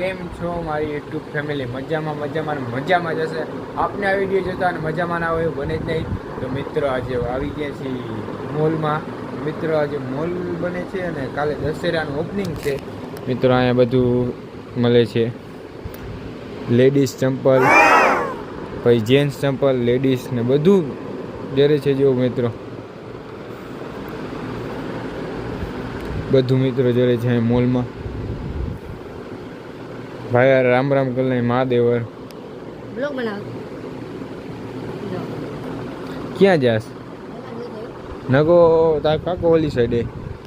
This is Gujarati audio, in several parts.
કેમ છો મારી યુટ્યુબ ફેમિલી? મજામાં મજામાં મજામાં જ હશે. આપને આ વીડિયો જોતા અને મજામાં ના હોય બને જ નહીં. તો મિત્રો આજે આવી ગયા છીએ મોલમાં. મિત્રો આજે મોલ બને છે અને કાલે દશેરાનું ઓપનિંગ છે. મિત્રો અહીંયા બધું મળે છે. લેડીઝ ચંપલ પછી જેન્ટ્સ ચંપલ લેડીઝ ને બધું જરે છે જેવું મિત્રો. બધું મિત્રો જરે છે મોલમાં. ભાઈ યાર રામ રામ કલ મહાદેવર. બ્લોગ બનાવ. ક્યાં જાસ નગો તાર કાકો ઓલી સાઈડે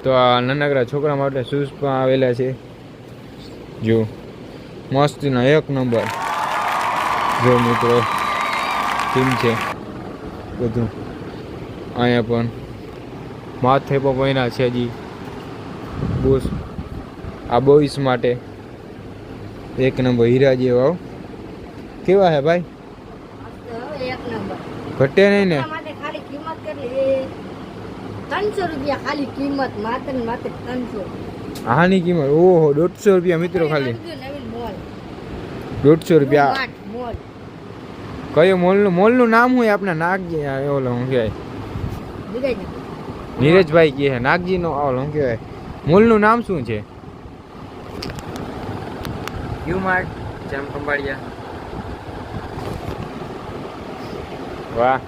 તો આ નાનકડા છોકરા માટે શૂઝ પણ આવેલા છે. જો મસ્તીના એક નંબર જો મિત્રો કેમ છે બધું. અહીંયા પણ માથે પણ મહિના છે હજી. બોસ આ બોઈસ માટે. એક નંબર હીરા જેવા. કેવા હે ભાઈ? ઘટે નહીં ને? આની કિંમત? ઓહો દોઢસો રૂપિયા મિત્રો ખાલી દોઢસો રૂપિયા. કયો મોલનું મોલનું નામ હોય આપણા નાગજી ઓલો શું કહેવાય? નીરજભાઈ. કહે નાગજીનો ઓલો શું કહેવાય? મોલનું નામ શું છે? યુ માર્ટ જામ ખંભાળિયા વાહ.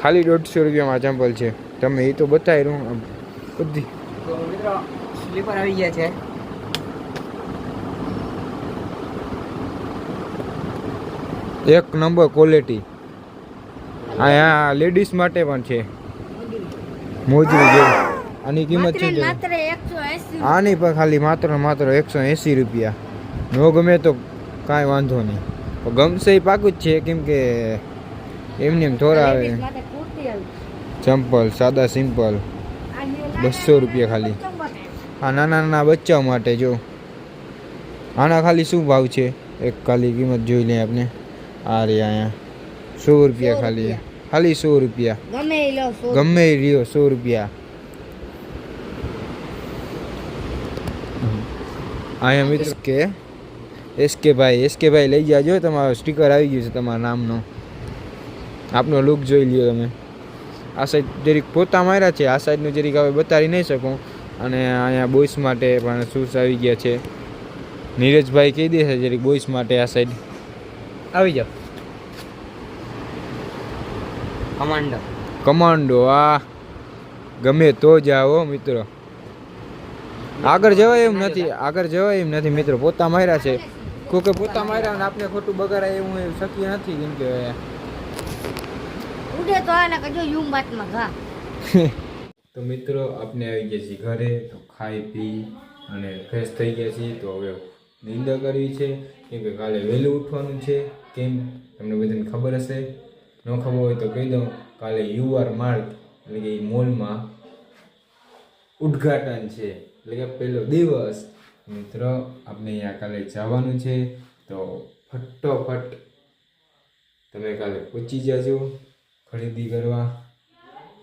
ખાલી દોઢસો રૂપિયામાં ચંપલ છે. તમે એ તો બતાવી રહ્યું આમ બધી તો મિત્રો સ્લીપર આવી ગયા છે. એક નંબર ક્વોલિટી અહીંયા લેડીઝ માટે પણ છે. મોજરી જે આની કિંમત છે આની પણ ખાલી માત્ર માત્ર એકસો એંસી રૂપિયા. નો ગમે તો કાંઈ વાંધો નહીં. પણ ગમશે એ પાકું જ છે કેમ કે એમને એમ થોડા આવે. ચંપલ સાદા સિમ્પલ. બસો રૂપિયા ખાલી. આ નાના નાના બચ્ચાઓ માટે જો. આના ખાલી શું ભાવ છે? એક ખાલી કિંમત જોઈ લઈએ આપણે. આ રે અહીંયા. સો રૂપિયા ખાલી. ખાલી સો રૂપિયા. ગમે રહ્યો સો રૂપિયા. અહીંયા મિત્ર. કે. એસકે ભાઈ એસકે ભાઈ લઈ જાજો તમારો સ્ટીકર આવી ગયું છે તમારા નામનો. આપનો લુક જોઈ લ્યો તમે. આ સાઈડ જરીક પોતા માર્યા છે આ સાઈડનું જરીક હવે બતાવી નહીં શકું. અને અહીંયા બોಯ್સ માટે પણ શૂઝ આવી ગયા છે. નીરજભાઈ કહી દેશે જરીક બોಯ್સ માટે આ સાઈડ આવી જાઓ. કમાન્ડો કમાન્ડો આ. ગમે તો જાઓ મિત્રો. આગળ જવાય એમ નથી આગળ જવાય એમ નથી મિત્રો. પોતા માર્યા છે. કોઈ કે પોતા માર્યા ને આપણે ખોટું બગાડાય એવું એવું શક્ય નથી કેમ કે ઉડે તો આને કજો યુમ બાતમાં ઘા. તો મિત્રો આપણે આવી ગયા છીએ ઘરે તો ખાઈ પી અને ફ્રેશ થઈ ગયા છીએ. તો હવે નિંદા કરવી છે કેમ કે કાલે વહેલું ઉઠવાનું છે. કેમ? તમને બધાને ખબર હશે. ન ખબર હોય તો કહી દઉં કાલે યુઆર માર્ક એટલે કે એ મોલમાં ઉદ્ઘાટન છે. એટલે કે પહેલો દિવસ મિત્રો આપણે અહીંયા કાલે જવાનું છે, તો ફટોફટ તમે કાલે પહોંચી જાજો ખરીદી કરવા.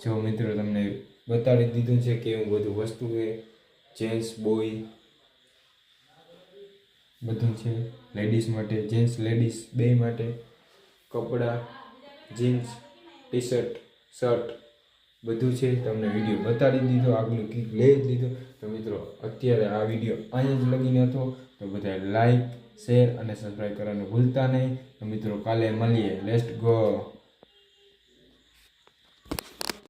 જો મિત્રો તમને બતાડી દીધું છે કે એવું બધું વસ્તુ છે, જેન્ટ્સ, બોય, બધું છે, લેડીઝ માટે, જેન્ટ્સ, લેડીઝ બે માટે કપડાં, જીન્સ ટી શર્ટ શર્ટ બધું છે, તમને વીડિયો બતાડી દીધો આગલું કીક લઈ જ લીધું. તો મિત્રો, અત્યારે આ વીડિયો અહીંયા જ લગીને હતો. તો બધા લાઈક શેર અને સબસ્ક્રાઈબ કરવાનું ભૂલતા નહીં. તો મિત્રો, કાલે મળીએ. Lest go